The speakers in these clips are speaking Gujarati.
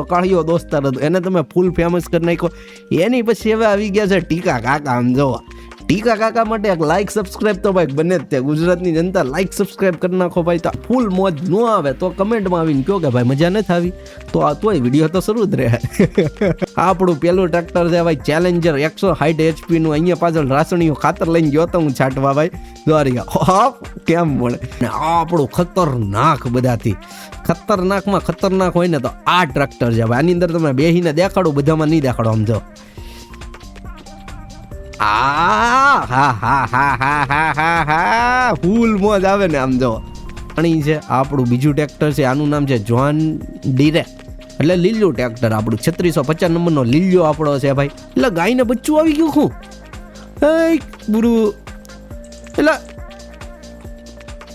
કાળિયો દોસ્તાર હતો. એને તમે ફૂલ ફેમસ કરી નાખ્યો. એની પછી હવે આવી ગયા છે ટીકા કાકા, આમ જોવા. ટીકા કાકા માટે એક લાઈક સબસ્ક્રાઇબ તો ભાઈ બને જ તે. ગુજરાતની જનતા લાઈક સબસ્ક્રાઇબ કરી નાખો ભાઈ. તો ફૂલ મોજ ન આવે તો કમેન્ટમાં આવીને કહો કે ભાઈ મજા નથી આવી. તો આ તોય વીડિયો તો શરૂ જ રહે. આપણું પેલું ટ્રેક્ટર છે ભાઈ ચેલેન્જર એકસો હાઈટ એચપીનું અહીંયા પાછળ રાસણીઓ ખાતર લઈને ગયો તો હું છાંટવા ભાઈ. દ્વારિકા, હોપ, કેમ મળે આપણું ખતરનાક બધાથી. ખતરનાકમાં ખતરનાક હોય ને તો આ ટ્રેક્ટર છે ભાઈ. આની અંદર તમે બેહીને દેખાડો, બધામાં નહીં દેખાડો આમ જો. આ હા હા હા હા હા હા હા ફૂલ મોજ આવે ને આમ જો. અણી છે આપણું બીજું ટ્રેક્ટર છે, આનું નામ છે જોન ડીરે એટલે લીલું ટ્રેક્ટર આપણું, છત્રીસો પચાસ નંબરનો લીલો આપણો છે ભાઈ. એટલે ગાયને બચ્ચું આવી ગયું હું એ બુરું. એટલે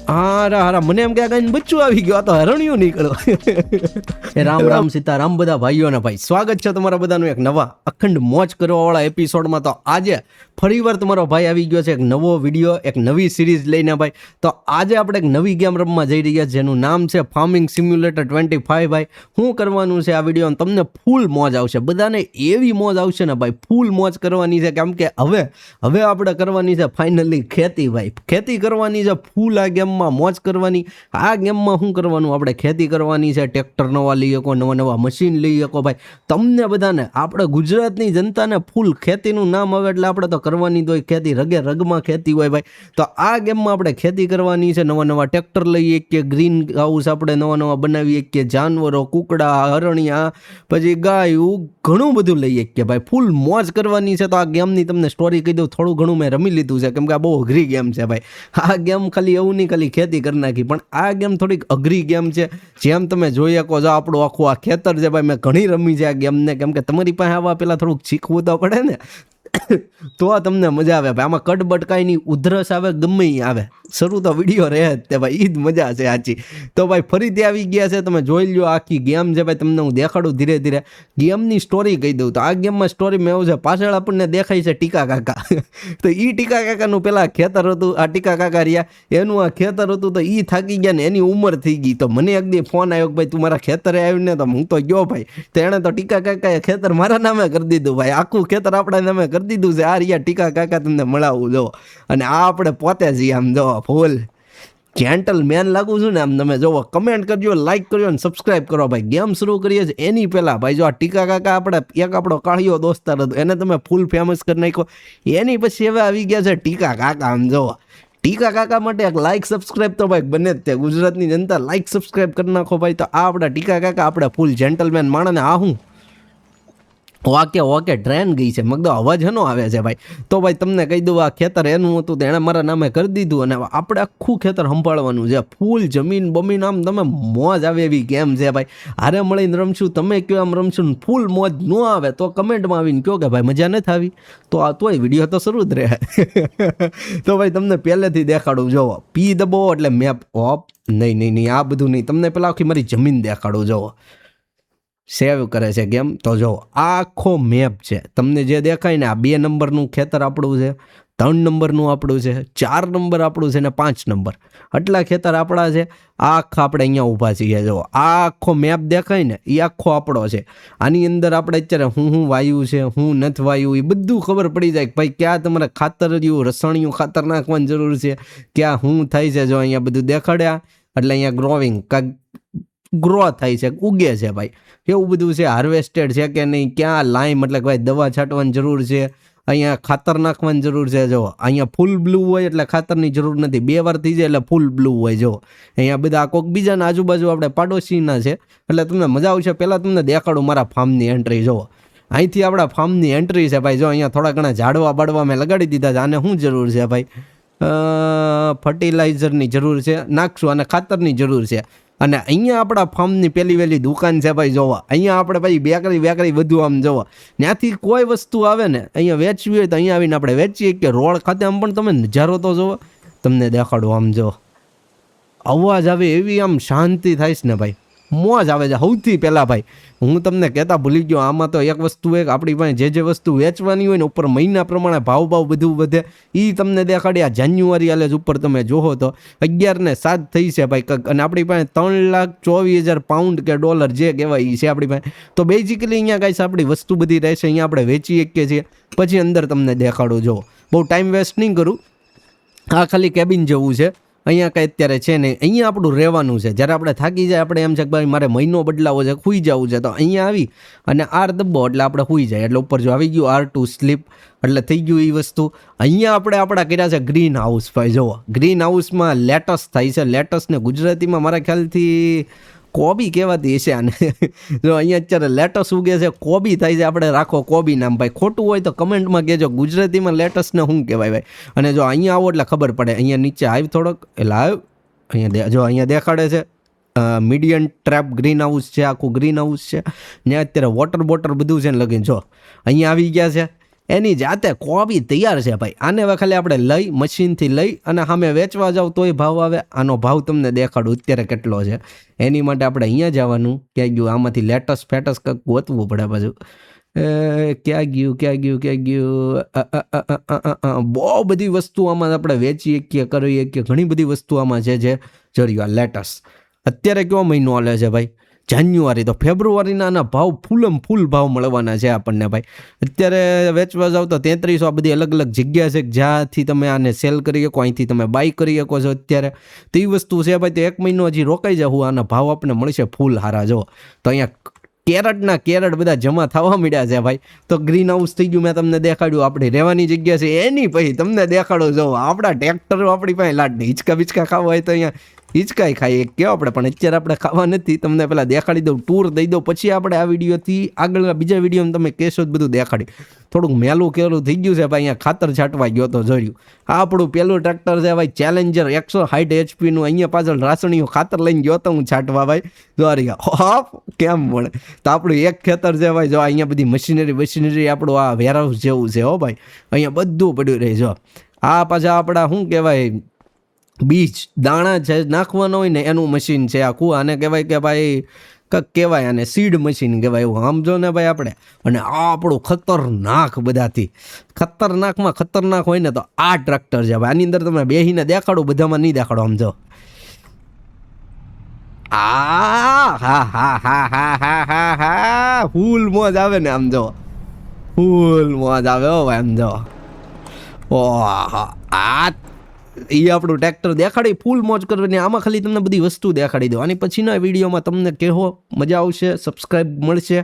હારા હારા. મને એમ કે આ બચ્ચું આવી ગયો. આ તો હરણિયું નીકળો. રામ રામ સીતારામ બધા ભાઈઓ અને ભાઈ. સ્વાગત છે તમારા બધાનું એક નવા અખંડ મોજ કરવાવાળા એપિસોડમાં તો આજે ફરીવાર તમારો ભાઈ આવી ગયો છે એક નવો વીડિયો એક નવી સિરીઝ લઈને ભાઈ. તો આજે આપણે એક નવી ગેમ રમવા જઈ રહ્યા જેનું નામ છે ફાર્મિંગ સિમ્યુલેટર ટ્વેન્ટી ફાઈવ ભાઈ. શું કરવાનું છે આ વીડિયો તમને ફૂલ મોજ આવશે. બધાને એવી મોજ આવશે ને ભાઈ ફૂલ મોજ કરવાની છે. કેમ કે હવે હવે આપણે કરવાની છે ફાઇનલી ખેતી ભાઈ. ખેતી કરવાની છે ફૂલ આ ગેમમાં મોજ કરવાની. આ ગેમમાં શું કરવાનું? આપણે ખેતી કરવાની છે, ટ્રેક્ટર નવા લઈ શકો, નવા નવા મશીન લઈ શકો ભાઈ. તમને બધાને, આપણે ગુજરાતની જનતાને ફૂલ ખેતીનું નામ આવે એટલે આપણે તો કરવાની તો ખેતી રગે રગમાં ખેતી હોય ભાઈ. તો આ ગેમમાં આપણે ખેતી કરવાની છે, નવા નવા ટ્રેક્ટર લઈએ કે ગ્રીન હાઉસ આપણે નવા નવા બનાવીએ કે જાનવરો, કુકડા, હરણિયા, પછી ગાયું ઘણું બધું લઈએ કે ભાઈ. ફૂલ મોજ કરવાની છે. તો આ ગેમની તમને સ્ટોરી કહી દઉં. થોડું ઘણું મેં રમી લીધું છે. કેમ કે આ બહુ અઘરી ગેમ છે ભાઈ. આ ગેમ ખાલી એવું નહીં, ખાલી ખેતી કરી નાખી, પણ આ ગેમ થોડીક અઘરી ગેમ છે. જેમ તમે જોઈ શકો છો, આપણું આખું આ ખેતર છે ભાઈ, મેં ઘણી રમી છે આ ગેમને. કેમ કે તમારી પાસે આવા પેલા થોડુંક શીખવું તો પડે ને. તો આ તમને મજા આવે. ભાઈ, આમાં કટ બટકાઈની ઉધરસ આવે, ગમે આવે. શરૂ તો વીડિયો રહે જ તે ભાઈ એ જ મજા છે સાચી તો ભાઈ, ફરીથી આવી ગયા છે, તમે જોઈ લો આખી ગેમ છે ભાઈ, તમને હું દેખાડું ધીરે ધીરે. ગેમની સ્ટોરી કહી દઉં તો આ ગેમમાં સ્ટોરી મેં એવું છે, પાછળ આપણને દેખાય છે ટીકા કાકા. તો એ ટીકા કાકાનું પેલા ખેતર હતું, આ ટીકા કાકા રહ્યા. એનું આ ખેતર હતું તો એ થાકી ગયા ને એની ઉંમર થઈ ગઈ. તો મને એક દી ફોન આવ્યો કે ભાઈ, તું મારા ખેતરે આવ્યું ને? તો હું તો ગયો ભાઈ. તો એણે તો ટીકા કાકાએ ખેતર મારા નામે કરી દીધું ભાઈ. આખું ખેતર આપણા નામે કરી દીધું છે. આ રહ્યા ટીકા કાકા તમને મળાવું, જો. અને આ આપણે પોતે જઈએ આમ, જો, ફૂલ. જેન્ટલ મેન લાગુ છું ને આમ તમે જોવો કમેન્ટ કરજો લાઇક કરજો અને સબસ્ક્રાઇબ કરો ભાઈ. ગેમ શરૂ કરીએ છીએ એની પહેલાં ભાઈ, જો આ ટીકા કાકા આપણે એક આપણો કાળિયો દોસ્તાર હતો, એને તમે ફૂલ ફેમસ કરી નાખ્યો. એની પછી હવે આવી ગયા છે ટીકા કાકા આમ જોવો ટીકા કાકા માટે એક લાઇક સબસ્ક્રાઇબ તો ભાઈ બને જ તે. ગુજરાતની જનતા લાઈક સબસ્ક્રાઇબ કરી નાખો ભાઈ. તો આ આપણા ટીકા કાકા, આપણે ફૂલ જેન્ટલમેન માણને આ હું ઓકે ઓકે ટ્રેન ગઈ છે. મગદો અવાજ એનો આવે છે ભાઈ. તો ભાઈ તમને કહી દઉં, આ ખેતર એનું હતું તો એણે મારા નામે કરી દીધું અને આપણે આખું ખેતર સંભાળવાનું છે. ફૂલ જમીન બમીન આમ તમે મોજ આવે એવી ગેમ છે ભાઈ? હારે મળીને રમશું, તમે કયો આમ રમશું ફૂલ મોજ ન આવે તો કમેન્ટમાં આવીને કહો કે ભાઈ મજા નથી આવી. તો આ તોય વીડિયો તો શરૂ જ રહે. તો ભાઈ તમને પહેલેથી દેખાડું જોવો પી દબો એટલે મેપ ઓપ નહીં નહીં નહીં, આ બધું નહીં. તમને પેલા આખી મારી જમીન દેખાડું જોવો સેવ કરે છે કેમ? તો જો, આખો મેપ છે. તમને જે દેખાય ને, આ બે નંબરનું ખેતર આપણું છે, ત્રણ નંબરનું આપણું છે, ચાર નંબર આપણું છે ને પાંચ નંબર. આટલા ખેતર આપણા છે. આખા આપણે અહીંયા ઊભા છીએ. જો, આખો મેપ દેખાય ને એ આખો આપણો છે. આની અંદર આપણે અત્યારે હું હું વાયુ છે, હું નથી વાયુ એ બધું ખબર પડી જાય ભાઈ ક્યાં તમારે ખાતર જેવું રસાણિયું ખાતર નાખવાની જરૂર છે? ક્યાં હું થાય છે? જો અહીંયા બધું દેખાડ્યા, એટલે અહીંયા ગ્રોવિંગ કાંઈક ગ્રો થાય છે, ઉગે છે ભાઈ. એવું બધું છે હાર્વેસ્ટેડ છે કે નહીં, ક્યાં લાઈમ એટલે કે ભાઈ દવા છાંટવાની જરૂર છે, અહીંયા ખાતર નાખવાની જરૂર છે જો અહીંયા ફૂલ બ્લુ હોય એટલે ખાતરની જરૂર નથી. બે વાર થઈ જાય એટલે ફૂલ બ્લુ હોય જો અહીંયા બધા કોઈક બીજાના આજુબાજુ આપણે પાડોશીના છે, એટલે તમને મજા આવશે. પહેલાં તમને દેખાડું મારા ફાર્મની એન્ટ્રી જુઓ. અહીંથી આપણા ફાર્મની એન્ટ્રી છે ભાઈ, જો અહીંયા થોડા ઘણા ઝાડવા બાડવા મેં લગાડી દીધા છે, આને શું જરૂર છે ભાઈ? ફર્ટિલાઇઝરની જરૂર છે, નાખશું અને ખાતરની જરૂર છે. અને અહીંયા આપણા ફાર્મની પહેલી વહેલી દુકાન છે ભાઈ, જોવા. અહીંયા આપણે ભાઈ બેકરી બેકરી બધું આમ, જોવા. ત્યાંથી કોઈ વસ્તુ આવે ને, અહીંયા વેચવી હોય તો અહીંયા આવીને આપણે વેચીએ કે રોડ ખાતે આમ, પણ તમે નજારો તો જોવો. તમને દેખાડો આમ, જો. અવાજ આવે એવી આમ શાંતિ થાય છે ને ભાઈ. મોજ આવે છે. સૌથી પહેલાં ભાઈ, હું તમને કહેતા ભૂલી ગયો, આમાં તો એક વસ્તુ એક, આપણી પાસે જે જે વસ્તુ વેચવાની હોય ને, ઉપર મહિના પ્રમાણે ભાવ ભાવ બધું વધે. એ તમને દેખાડી, આ જાન્યુઆરી આલે જ ઉપર તમે જોહો તો. અગિયાર ને સાત થઈ છે ભાઈ અને આપણી પાસે ત્રણ લાખ ચોવીસ હજાર પાઉન્ડ કે ડોલર જે કહેવાય એ છે આપણી પાસે. તો બેઝિકલી અહીંયા કાંઈ આપણી વસ્તુ બધી રહેશે, અહીંયા આપણે વેચી શકીએ છીએ. પછી અંદર તમને દેખાડું જો બહુ ટાઈમ વેસ્ટ નહીં કરું. આ ખાલી કેબિન જેવું છે. અહીંયા કાંઈ અત્યારે છે નહીં. અહીંયા આપણું રહેવાનું છે. જ્યારે આપણે થાકી જાય, આપણે એમ છે કે ભાઈ મારે મહિનો બદલાવો છે સૂઈ જવું છે, તો અહીંયા આવી અને આર દબ્બો, એટલે આપણે સૂઈ જાય. એટલે ઉપર જો આવી ગયું, આર ટુ સ્લીપ, એટલે થઈ ગયું એ વસ્તુ. અહીંયા આપણે આપણા કર્યા છે ગ્રીન હાઉસ, ભાઈ જુઓ. ગ્રીન હાઉસમાં લેટસ થાય છે. લેટસને ગુજરાતીમાં મારા ખ્યાલથી કોબી કહેવાતી હશે આને. જો અહીંયા અત્યારે લેટસ ઉગે છે, કોબી થાય છે. આપણે રાખો કોબી નામ ભાઈ. ખોટું હોય તો કમેન્ટમાં કહેજો. ગુજરાતીમાં લેટસને શું કહેવાય ભાઈ? અને જો અહીંયા આવો એટલે ખબર પડે. અહીંયા નીચે આવી થોડોક. એટલે આવ્યો અહીંયા જો અહીંયા દેખાડે છે. મીડિયમ ટ્રેપ ગ્રીન હાઉસ છે, આખું ગ્રીન હાઉસ છે. ને અત્યારે વોટર બોટર બધું છે ને લગીને. જો, અહીંયા આવી ગયા છે. એની જાતે કોબી તૈયાર છે ભાઈ. આને હવે ખાલી આપણે લઈ, મશીનથી લઈ અને સામે વેચવા જાવ તોય ભાવ આવે. આનો ભાવ તમને દેખાડું અત્યારે કેટલો છે. એની માટે આપણે અહીંયા જવાનું. ક્યાં ગયું? આમાંથી લેટસ ફેટસ કંઈક ગોતવું પડે પાછું. ક્યાં ગયું ક્યાં ગયું ક્યાં ગયું. બહુ બધી વસ્તુ આમાં આપણે વેચી શકીએ કરી શકીએ ઘણી બધી વસ્તુ આમાં છે જે જર્યું આ લેટસ અત્યારે કેવો મહિનો હાલે છે ભાઈ? જાન્યુઆરી તો ફેબ્રુઆરીના આના ભાવ ફૂલમ ફૂલ ભાવ મળવાના છે આપણને ભાઈ. અત્યારે વેચવા જાવ તો તેત્રીસો આ બધી અલગ અલગ જગ્યા છે જ્યાંથી તમે આને સેલ કરી શકો, અહીંથી તમે બાય કરી શકો છો અત્યારે. તો વસ્તુ છે ભાઈ, તો એક મહિનો હજી રોકાઈ જવું આના ભાવ આપણને મળશે ફૂલ હારા, જો. તો અહીંયા કેરટના કેરટ બધા જમા થવા મળ્યા છે ભાઈ. તો ગ્રીન હાઉસ થઈ ગયું, મેં તમને દેખાડ્યું, આપણી રહેવાની જગ્યા છે. એની પછી તમને દેખાડો, જો, આપણા ટ્રેક્ટરો આપણી પાસે લાડ હિંચકા બિચકા ખાવા હોય તો અહીંયા હિંચકાઈ ખાઈએ. કહેવા આપણે? પણ અત્યારે આપણે ખાવા નથી. તમને પહેલાં દેખાડી દઉં. ટૂર દઈ દઉં. પછી આપણે આ વિડીયોથી આગળ બીજા વિડીયોમાં તમે કહેશો જ બધું દેખાડી. થોડુંક મેલું કેલું થઈ ગયું છે ભાઈ. અહીંયા ખાતર છાંટવા ગયો તો જોયું. આ આપણું પેલું ટ્રેક્ટર છે ભાઈ ચેલેન્જર એકસો હાઈટ એચપીનું અહીંયા પાછળ રાસણીયું ખાતર લઈને ગયો તો હું છાંટવા ભાઈ. દ્વારી હોપ કેમ મળે તો આપણું એક ખેતર છે ભાઈ. જો અહીંયા બધી મશીનરી મશીનરી આપણું આ વેરહાઉસ જેવું છે હો ભાઈ. અહીંયા બધું પડ્યું રહે. જો આ પાછા આપણા શું કહેવાય? બીજ, દાણા જે નાખવાનો હોય ને એનું મશીન છે આખું આને કહેવાય કે ભાઈ, કંઈક કહેવાય આને સીડ મશીન કહેવાય એવું. સમજો ને ભાઈ આપણે. અને આ આપણું ખતરનાક બધાથી. ખતરનાકમાં ખતરનાક હોય ને તો આ ટ્રેક્ટર છે. ભાઈ આની અંદર તમે બેહીને દેખાડો, બધામાં નહીં દેખાડો સમજો આ, હા હા હા હા હા હા હા. ફૂલ મોજ આવે ને આમ જો. ફૂલ મોજ આવે હો ભાઈ આમ જો. ઓહ. આ એ આપણું ટ્રેક્ટર દેખાડી ફૂલ મોજ કરવાની આમાં ખાલી તમને બધી વસ્તુ દેખાડી દો આની પછીના વિડીયોમાં તમને કહેવો મજા આવશે સબસ્ક્રાઈબ મળશે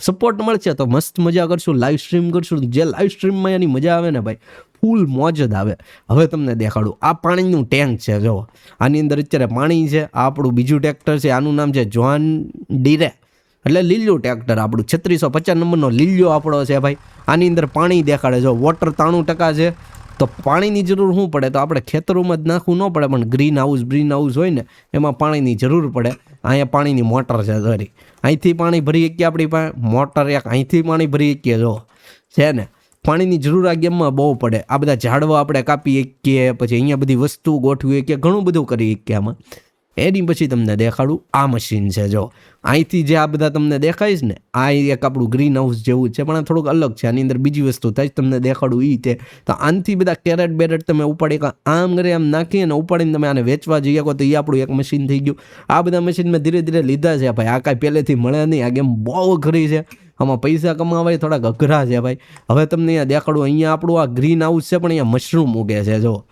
સપોર્ટ મળશે, તો મસ્ત મજા કરશું લાઈવ સ્ટ્રીમ કરશું. જે લાઈવ સ્ટ્રીમમાં એની મજા આવે ને ભાઈ ફૂલ મોજ જ આવે. હવે તમને દેખાડું, આ પાણીનું ટેન્ક છે, જો. આની અંદર અત્યારે પાણી છે, આ આપણું બીજું ટ્રેક્ટર છે, આનું નામ છે જોન ડીરે એટલે લીલું ટ્રેક્ટર આપણું, છત્રીસો પચાસ નંબરનો લીલો આપણો છે ભાઈ. આની અંદર પાણી દેખાડે જો વોટર ત્રાણું ટકા છે. તો પાણીની જરૂર શું પડે? તો આપણે ખેતરોમાં જ નાખવું ન પડે, પણ ગ્રીન હાઉસ ગ્રીન હાઉસ હોય ને, એમાં પાણીની જરૂર પડે. અહીંયા પાણીની મોટર છે સોરી અહીંથી પાણી ભરી શકીએ આપણી પાસે? મોટર એક, અહીંથી પાણી ભરી શકીએ જો? છે ને? પાણીની જરૂર આ ગેમમાં બહુ પડે. આ બધા ઝાડવા આપણે કાપી શકીએ પછી અહીંયા બધી વસ્તુ ગોઠવી શકીએ ઘણું બધું કરી શકીએ આમાં. એની પછી તમને દેખાડું આ મશીન છે, જો. અહીંથી જે આ બધા તમને દેખાય છે ને, આ એક આપણું ગ્રીન હાઉસ જેવું છે, પણ આ થોડુંક અલગ છે. આની અંદર બીજી વસ્તુ થાય તમને દેખાડું એ તે. તો આનથી બધા કેરેટ બેરેટ તમે ઉપાડી આમ કરે આમ નાખી અને ઉપાડીને તમે આને વેચવા જઈએ શકો, તો એ આપણું એક મશીન થઈ ગયું. આ બધા મશીન મેં ધીરે ધીરે લીધા છે, ભાઈ. આ કાંઈ પહેલેથી મળે નહીં. આ ગેમ બહુ ઘરી છે. આમાં પૈસા કમાવા એ થોડાક અઘરા છે, ભાઈ. હવે તમને અહીંયા દેખાડું, અહીંયા આપણું આ ગ્રીન હાઉસ છે, પણ અહીંયા મશરૂમ ઉગે છે, જો.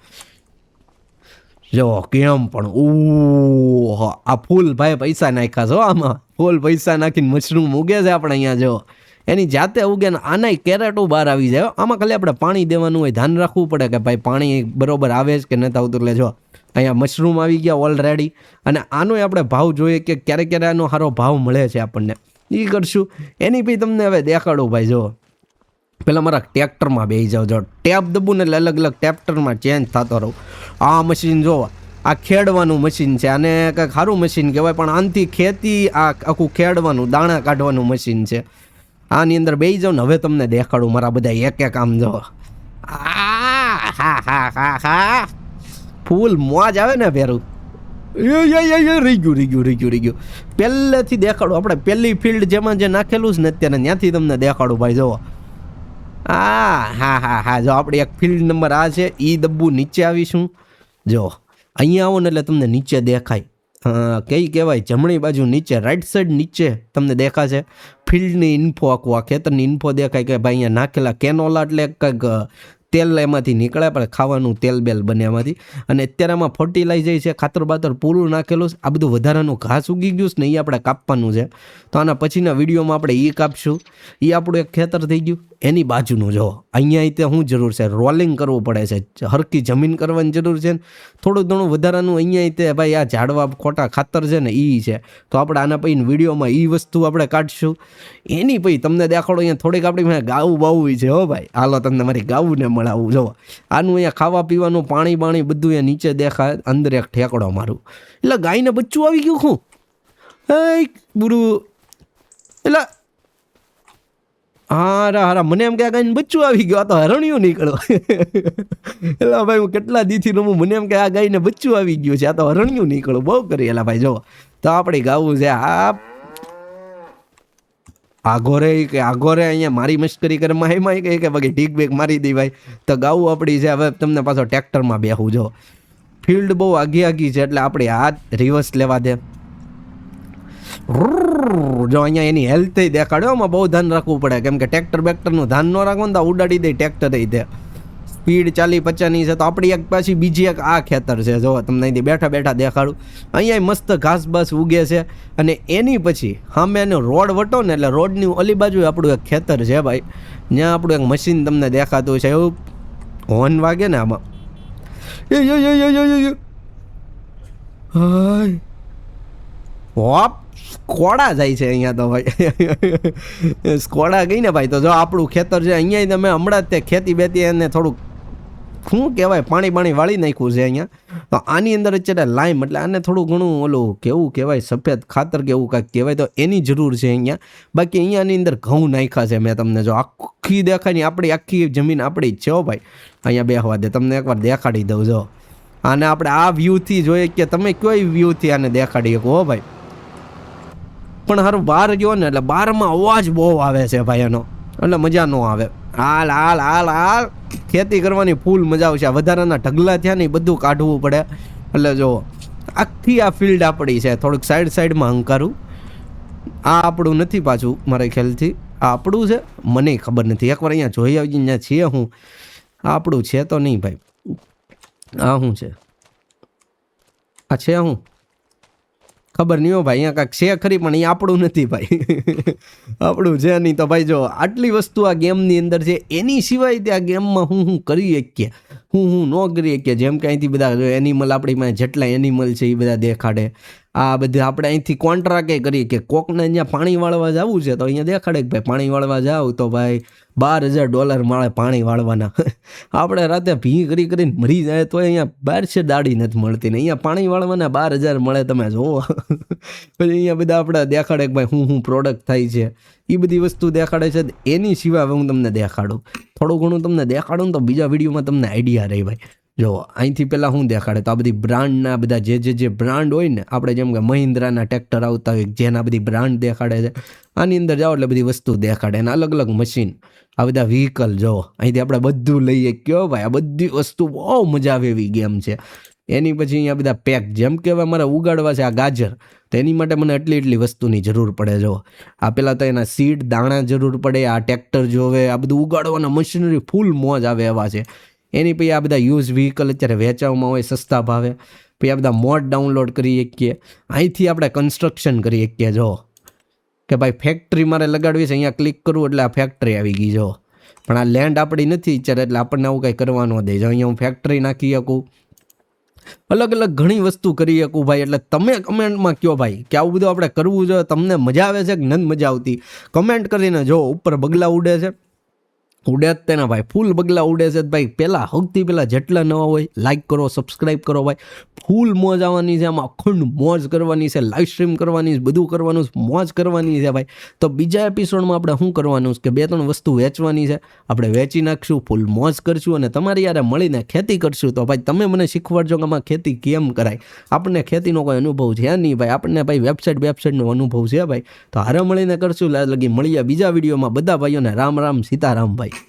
જો, કેમ પણ? ઓ આ ફૂલ ભાઈ પૈસા નાખ્યા છો આમાં. ફૂલ પૈસા નાખીને મશરૂમ ઉગે છે આપણે અહીંયા, જો. એની જાતે ઉગે ને આનાય કેરેટો બહાર આવી જાય આમાં ખાલી આપણે પાણી દેવાનું હોય, ધ્યાન રાખવું પડે કે ભાઈ પાણી બરોબર આવે છે કે નથી આવતું એટલે જો. અહીંયા મશરૂમ આવી ગયા ઓલરેડી અને આનોય આપણે ભાવ જોઈએ કે ક્યારે ક્યારે આનો સારો ભાવ મળે છે આપણને. એ કરશું. એની બી તમને હવે દેખાડું ભાઈ, જો. પેલા મારા ટ્રેક્ટરમાં બેસી જાવ જો. ટેપ દબું ને એટલે અલગ અલગ ટ્રેક્ટરમાં ચેન્જ થતો રહું. આ મશીન જો આ ખેડવાનું મશીન છે. આને કંઈક સારું મશીન કહેવાય, પણ આનથી ખેતી, આ આખું ખેડવાનું, દાણા કાઢવાનું મશીન છે. આની અંદર બેસી જાવ ને, હવે તમને દેખાડું મારા બધા એક એક આમ જો ફૂલ મોજ આવે ને એ રહી ગયું રહી ગયું રહી ગયું રહી ગયું. પહેલેથી દેખાડું. આપણે પહેલી ફિલ્ડ જેમાં જે નાખેલું છે ને અત્યારે ત્યાંથી તમને દેખાડું ભાઈ જુઓ આ, હા હા હા, જો આપણે એક ફિલ્ડ નંબર આ છે એ ડબ્બુ નીચે આવીશું. જો, અહીંયા આવો ને એટલે તમને નીચે દેખાય. કઈ કહેવાય? જમણી બાજુ નીચે રાઈટ સાઈડ નીચે તમને દેખાશે. ફિલ્ડની ઇન્ફો આખું આ ખેતરની ઇન્ફો દેખાય કે ભાઈ અહીંયા નાખેલા કેનોલા એટલે કંઈક તેલ એમાંથી નીકળે, પણ ખાવાનું તેલ બેલ બને એમાંથી. અને અત્યારે આમાં ફર્ટિલાઇઝર છે, ખાતર બાતર પૂરું નાખેલું છે. આ બધું વધારાનું ઘાસ ઉગી ગયું છે ને એ આપણે કાપવાનું છે. તો આના પછીના વિડીયોમાં આપણે એ કાપશું. એ આપણું એક ખેતર થઈ ગયું. એની બાજુનું જો અહીંયા તે શું જરૂર છે રોલિંગ કરવું પડે છે. હરકી જમીન કરવાની જરૂર છે ને. થોડું ઘણું વધારાનું અહીંયા તે ભાઈ આ ઝાડવા ખોટા ખાતર છે ને એ છે. તો આપણે આના પછી વિડીયોમાં એ વસ્તુ આપણે કાઢશું. એની પછી તમને દેખાડો, અહીંયા થોડીક આપણી ગાવું બાવું છે હો ભાઈ. હાલો, તમને મારી ગાવું ને મળાવું જો, આનું અહીંયા ખાવા પીવાનું પાણી બાણી બધું અહીંયા નીચે દેખાય, અંદર એક ઠેકડો મારું. એટલે ગાયને બચ્ચું આવી ગયું હું હે બુરું. એટલે હારા હારા, મને એમ કે ગાય બચ્ચું આવી ગયું, આ તો હરણિયું નીકળો એટલે ભાઈ, હું કેટલા દીથી રમું, મને એમ કે આ ગાયને બચ્ચું આવી ગયું છે, આ તો હરણિયું નીકળો બહુ કરી, એલા ભાઈ, જો. તો આપણે ગાવું છે, આ આગોરે કે આગોરે અહીંયા મારી મશ્કરી કરે માં એમાં કહે કે બાકી ઢીક બેક મારી દી ભાઈ. તો ગાવું આપણી છે, હવે તમને પાછો ટ્રેક્ટરમાં બેહું જો. ફિલ્ડ બહુ આગી આગી છે, એટલે આપણે હાથ રિવર્સ લેવા દે. જો અહીંયા એની હેલ્થ દેખાડ્યો આમાં બહુ ધ્યાન રાખવું પડે. કેમ કે ટ્રેક્ટર બેક્ટરનું ધ્યાન ન રાખો ને તો ઉડાડી દે, ટ્રેક્ટર દે. સ્પીડ ચાલી પચાની છે, તો આપણી એક પાછી બીજી એક આ ખેતર છે, જો તમને અહીંથી બેઠા બેઠા દેખાડું. અહીંયા મસ્ત ઘાસ બાસ ઉગે છે, અને એની પછી સામે એનો રોડ વટો ને, એટલે રોડની ઓલી બાજુ આપણું એક ખેતર છે ભાઈ. ત્યાં આપણું એક મશીન તમને દેખાતું છે એવું હોર્ન વાગે ને આમાં. હોપ, સ્કોડા જાય છે અહીંયા તો ભાઈ. સ્કોડા ગઈ ને ભાઈ, તો જો આપણું ખેતર છે અહીંયા તમે હમણાં જ તે ખેતી બેતી એને થોડુંક શું કહેવાય? પાણી પાણી વાળી નાખ્યું છે અહીંયા. તો આની અંદર અત્યારે લાઈમ એટલે આને થોડું ઘણું ઓલું કેવું કહેવાય? સફેદ ખાતર કે એવું કાંઈક કહેવાય તો એની જરૂર છે અહીંયા. બાકી અહીંયાની અંદર ઘઉં નાખ્યા છે મેં તમને જો આખી દેખાય ને આપણી આખી જમીન આપણી જ છે હો ભાઈ. અહીંયા બેહવા દે, તમને એકવાર દેખાડી દઉં જો. આને આપણે આ વ્યૂથી જોઈએ કે તમે કઈ વ્યૂથી આને દેખાડી શકો હો ભાઈ? પણ હારું, બહાર ગયો ને એટલે બહારમાં અવાજ બહુ આવે છે ભાઈ એનો. એટલે મજા ન આવે. હાલ હાલ હાલ હાલ. ખેતી કરવાની ફૂલ મજા આવશે. વધારાના ઢગલા થયા ને બધું કાઢવું પડે. એટલે જો, આખી આ ફિલ્ડ આપણી છે. થોડુંક સાઈડ સાઈડમાં હંકારું. આ આપણું નથી પાછું, મારા ખ્યાલથી. આ આપણું છે? મને ખબર નથી. એકવાર અહીંયા જોઈ આવી ત્યાં છીએ હું. આપણું છે તો નહીં ભાઈ. આ શું છે? આ છે હું. ખબર નહીં હો ભાઈ, અહીંયા કાંઈક છે ખરી, પણ એ આપણું નથી ભાઈ. આપણું છે નહીં. તો ભાઈ જો, આટલી વસ્તુ આ ગેમની અંદર છે, એની સિવાય તે આ ગેમમાં હું હું કરી શકીએ? હું હું ન કરી શકીએ? જેમ કે અહીંથી બધા એનિમલ આપણી પાસે જેટલા એનિમલ છે, એ બધા દેખાડે. આ બધું આપણે અહીંથી કોન્ટ્રાક્ટે કરીએ કે કોકને અહીંયા પાણી વાળવા જવું છે, તો અહીંયા દેખાડે કે ભાઈ પાણી વાળવા જાવ તો ભાઈ બાર હજાર ડોલર માળે પાણી વાળવાના. આપણે રાતે ભી કરી કરીને મરી જાય તો અહીંયા બાર છે દાડી નથી મળતી ને અહીંયા પાણી વાળવાના બાર હજાર મળે તમે જુઓ. પછી અહીંયા બધા આપણે દેખાડે કે ભાઈ હું હું પ્રોડક્ટ થાય છે. એ બધી વસ્તુ દેખાડે છે, એની સિવાય હું તમને દેખાડું. થોડું ઘણું તમને દેખાડું તો બીજા વિડીયોમાં તમને આઈડિયા રહી ભાઈ. જો, અહીંથી પહેલાં હું દેખાડે તો આ બધી બ્રાન્ડના બધા જે જે જે બ્રાન્ડ હોય ને, આપણે જેમ કે મહિન્દ્રાના ટ્રેક્ટર આવતા હોય, જેના બધી બ્રાન્ડ દેખાડે છે, આની અંદર જાઓ એટલે બધી વસ્તુ દેખાડે અને અલગ અલગ મશીન આ બધા વ્હીકલ જો, અહીંથી આપણે બધું લઈએ. કયો ભાઈ, આ બધી વસ્તુ બહુ મજા આવે એવી ગેમ છે. એની પછી અહીંયા બધા પેક જેમ કે હવે મારે ઉગાડવા છે આ ગાજર, તો એની માટે મને એટલી એટલી વસ્તુની જરૂર પડે, જો. આ પહેલાં તો એના સીડ દાણા જરૂર પડે, આ ટ્રેક્ટર જોવે, આ બધું ઉગાડવાના મશીનરી ફૂલ મોજ આવે એવા છે. એની પછી આ બધા યુઝ વ્હીકલ અત્યારે વેચાવવામાં હોય, સસ્તા ભાવે. પછી આ બધા મોડ ડાઉનલોડ કરી શકીએ. અહીંથી આપણે કન્સ્ટ્રક્શન કરી શકીએ, જો. કે ભાઈ ફેક્ટરી મારે લગાડવી છે, અહીંયા ક્લિક કરવું એટલે આ ફેક્ટરી આવી ગઈ, જો. પણ આ લેન્ડ આપણી નથી અત્યારે, એટલે આપણને આવું કંઈ કરવા ન દે. જો અહીંયા હું ફેક્ટરી નાખી શકું. અલગ અલગ ઘણી વસ્તુ કરી શકું ભાઈ, એટલે તમે કમેન્ટમાં કહો ભાઈ? કે આવું બધું આપણે કરવું જોઈએ, તમને મજા આવે છે કે નથી મજા આવતી? કમેન્ટ કરીને જો, ઉપર બગલા ઉડે છે. ઉડે જ તેના ભાઈ. ફૂલ બગલા ઉડે છે ભાઈ. પહેલાં સૌથી પહેલાં જેટલા નવા હોય લાઇક કરો સબસ્ક્રાઇબ કરો ભાઈ. ફૂલ મોજ આવવાની છે, આમાં અખંડ મોજ કરવાની છે લાઈવ સ્ટ્રીમ કરવાની છે, બધું કરવાનું છે, મોજ કરવાની છે ભાઈ. તો બીજા એપિસોડમાં આપણે શું કરવાનું છે કે બે ત્રણ વસ્તુ વેચવાની છે, આપણે વેચી નાખશું, ફૂલ મોજ કરશું અને તમારી યારે મળીને ખેતી કરશું. તો ભાઈ, તમે મને શીખવાડજો કે આમાં ખેતી કેમ કરાય. આપણને ખેતીનો કોઈ અનુભવ છે નહીં ભાઈ. આપણને ભાઈ વેબસાઇટ વેબસાઇટનો અનુભવ છે ભાઈ. તો હારે મળીને કરશું. લગી મળીએ બીજા વિડીયોમાં બધા ભાઈઓને રામ રામ, સીતારામ ભાઈ.